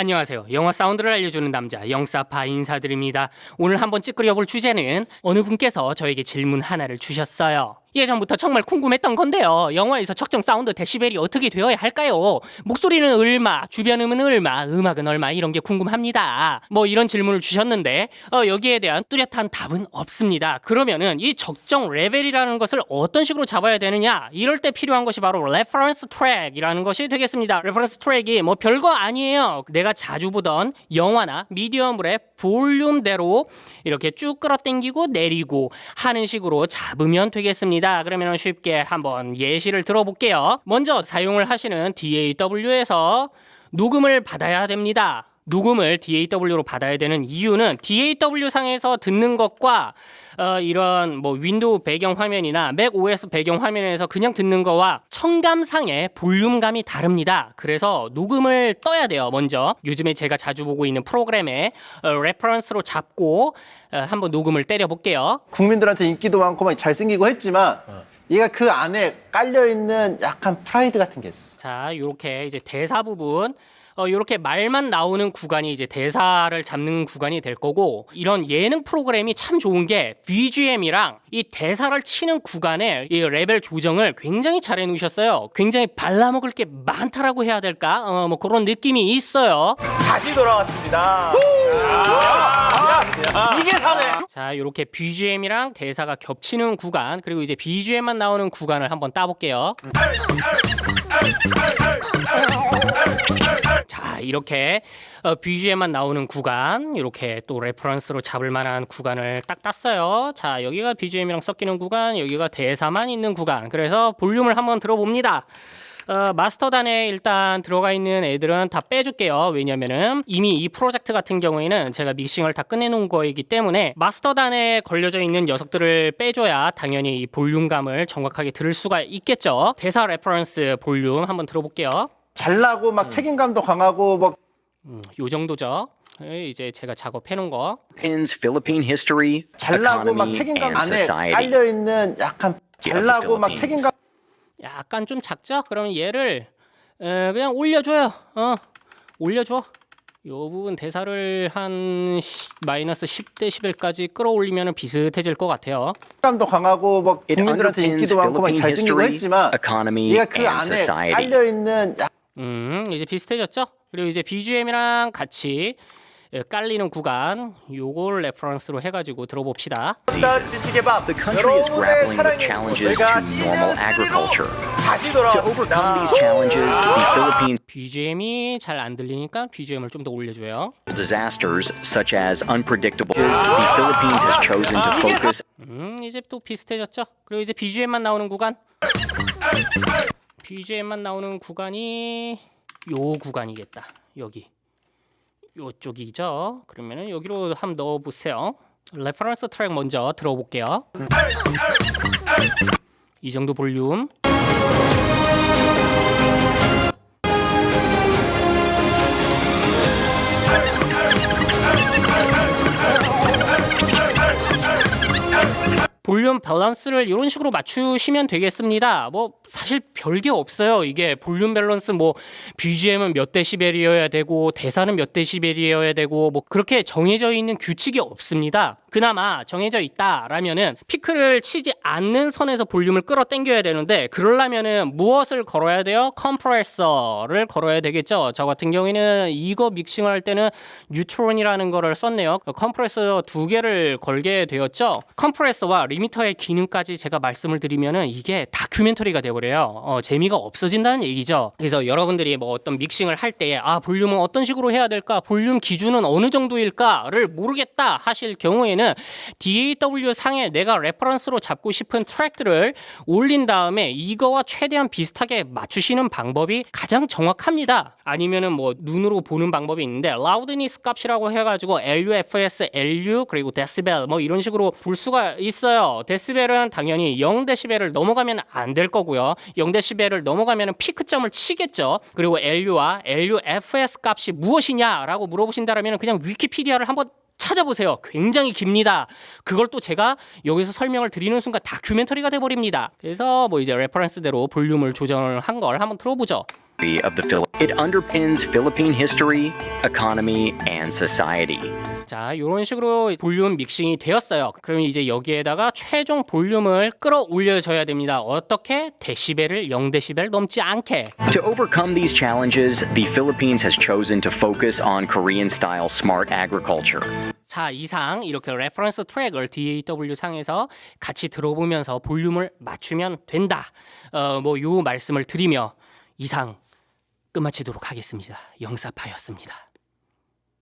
안녕하세요. 영화 사운드를 알려주는 남자 영사파 인사드립니다. 오늘 한번 찌끄려 볼 주제는 어느 분께서 저에게 질문 하나를 주셨어요. 예전부터 정말 궁금했던 건데요. 영화에서 적정 사운드 데시벨이 어떻게 되어야 할까요? 목소리는 얼마, 주변 음은 얼마, 음악은 얼마 이런 게 궁금합니다. 뭐 이런 질문을 주셨는데 어, 여기에 대한 뚜렷한 답은 없습니다. 그러면은 이 적정 레벨이라는 것을 어떤 식으로 잡아야 되느냐? 이럴 때 필요한 것이 바로 레퍼런스 트랙이라는 것이 되겠습니다. 레퍼런스 트랙이 뭐 별거 아니에요. 내가 자주 보던 영화나 미디어물의 볼륨대로 이렇게 쭉 끌어당기고 내리고 하는 식으로 잡으면 되겠습니다. 그러면 쉽게 한번 예시를 들어볼게요. 먼저 사용을 하시는 DAW에서 녹음을 받아야 됩니다. 녹음을 DAW로 받아야 되는 이유는 DAW 상에서 듣는 것과 어, 이런 뭐 윈도우 배경 화면이나 맥 OS 배경 화면에서 그냥 듣는 거와 청감상의 볼륨감이 다릅니다. 그래서 녹음을 떠야 돼요. 먼저 요즘에 제가 자주 보고 있는 프로그램에 어, 레퍼런스로 잡고 어, 한번 녹음을 때려 볼게요. 국민들한테 인기도 많고 막 잘생기고 했지만 얘가 그 안에 깔려 있는 약간 프라이드 같은 게 있었어. 자, 요렇게 이제 대사 부분 어, 요렇게 말만 나오는 구간이 이제 대사를 잡는 구간이 될 거고 이런 예능 프로그램이 참 좋은 게 BGM이랑 이 대사를 치는 구간에 이 레벨 조정을 굉장히 잘 해놓으셨어요. 굉장히 발라먹을 게 많다라고 해야 될까? 어, 뭐 그런 느낌이 있어요. 다시 돌아왔습니다. 이게 사네. 자, 요렇게 BGM이랑 대사가 겹치는 구간 그리고 이제 BGM만 나오는 구간을 한번 따볼게요. 자, 이렇게 어, BGM만 나오는 구간, 이렇게 또 레퍼런스로 잡을 만한 구간을 딱 땄어요. 자, 여기가 BGM이랑 섞이는 구간, 여기가 대사만 있는 구간. 그래서 볼륨을 한번 들어봅니다. 어, 마스터단에 일단 들어가 있는 애들은 다 빼줄게요. 왜냐면은 이미 이 프로젝트 같은 경우에는 제가 믹싱을 다 끝내놓은 거이기 때문에 마스터단에 걸려져 있는 녀석들을 빼줘야 당연히 이 볼륨감을 정확하게 들을 수가 있겠죠. 대사 레퍼런스 볼륨 한번 들어볼게요. 잘나고 막 책임감도 강하고 뭐 음, 요 정도죠. 예, 이제 제가 작업해 놓은 거. Philippines, Philippine history, 잘나고 막 economy, 책임감 and 안에 society. 깔려 있는 약간 잘나고 막. 책임감 약간 좀 작죠? 그러면 얘를 에, 그냥 올려줘요. 어, 올려줘. 요 부분 대사를 한 시- 마이너스 10대 11까지 끌어올리면 비슷해질 것 같아요. 감도 강하고 뭐 It 국민들한테 underpins 인기도 많고 막 Philippine 잘생기고 history, 했지만 economy, 얘가 그 and 안에 society. 깔려 있는 약 음, 이제 비슷해졌죠? 그리고 이제 BGM이랑 같이 에, 깔리는 구간 요걸 레퍼런스로 해가지고 들어봅시다. 일단 지식의 밤. The country is 여러분의 grappling with 사랑의 challenges 저희가 to normal 시즌 agriculture. 3로 다시 To overcome these 돌아왔습니다. challenges, the Philippines BGM이 잘 안 들리니까 BGM을 좀 더 올려줘요. disasters such as unpredictable. The Philippines has chosen to focus 음, 이제 또 비슷해졌죠? 그리고 이제 BGM만 나오는 구간. BGM만 나오는 구간이 요 구간이겠다. 여기. 요쪽이죠. 그러면은 여기로 한번 넣어 보세요. 레퍼런스 트랙 먼저 들어볼게요. 이 정도 볼륨. 볼륨 밸런스를 이런 식으로 맞추시면 되겠습니다. 뭐 사실 별게 없어요. 이게 볼륨 밸런스 뭐 BGM은 몇 데시벨이어야 되고 대사는 몇 데시벨이어야 되고 뭐 그렇게 정해져 있는 규칙이 없습니다. 그나마 정해져 있다라면은 피크를 치지 않는 선에서 볼륨을 끌어 당겨야 되는데 그러려면은 무엇을 걸어야 돼요? 컴프레서를 걸어야 되겠죠. 저 같은 경우에는 이거 믹싱을 할 때는 뉴트론이라는 거를 썼네요. 컴프레서 두 개를 걸게 되었죠. 컴프레서와 리미터의 기능까지 제가 말씀을 드리면은 이게 다큐멘터리가 돼버려요. 어, 재미가 없어진다는 얘기죠. 그래서 여러분들이 뭐 어떤 믹싱을 할때아 볼륨은 어떤 식으로 해야 될까? 볼륨 기준은 어느 정도일까?를 모르겠다 하실 경우에는 DAW 상에 내가 레퍼런스로 잡고 싶은 트랙들을 올린 다음에 이거와 최대한 비슷하게 맞추시는 방법이 가장 정확합니다. 아니면은 뭐 눈으로 보는 방법이 있는데 라우드니스 값이라고 해가지고 LUFS, LU 그리고 데시벨 뭐 이런 식으로 볼 수가 있어요. 데시벨은 당연히 0데시벨을 넘어가면 안 될 거고요. 0데시벨을 넘어가면 피크점을 치겠죠. 그리고 LU와 LUFS 값이 무엇이냐라고 물어보신다면 그냥 위키피디아를 한번 찾아보세요. 굉장히 깁니다. 그걸 또 제가 여기서 설명을 드리는 순간 다큐멘터리가 돼버립니다. 그래서 뭐 이제 레퍼런스대로 볼륨을 조정을 한 걸 한번 들어보죠. Of the Philippines. It underpins Philippine history, economy, and society. 자, 이런 식으로 볼륨 믹싱이 되었어요. 그럼 이제 여기에다가 최종 볼륨을 끌어올려줘야 됩니다. 어떻게? 데시벨을 0데시벨 넘지 않게. To overcome these challenges, the Philippines has chosen to focus on Korean style smart agriculture. 자, 이상 이렇게 레퍼런스 트랙을 DAW 상에서 같이 들어보면서 볼륨을 맞추면 된다. 어, 뭐요 말씀을 드리며 이상 끝마치도록 하겠습니다. 영사파였습니다.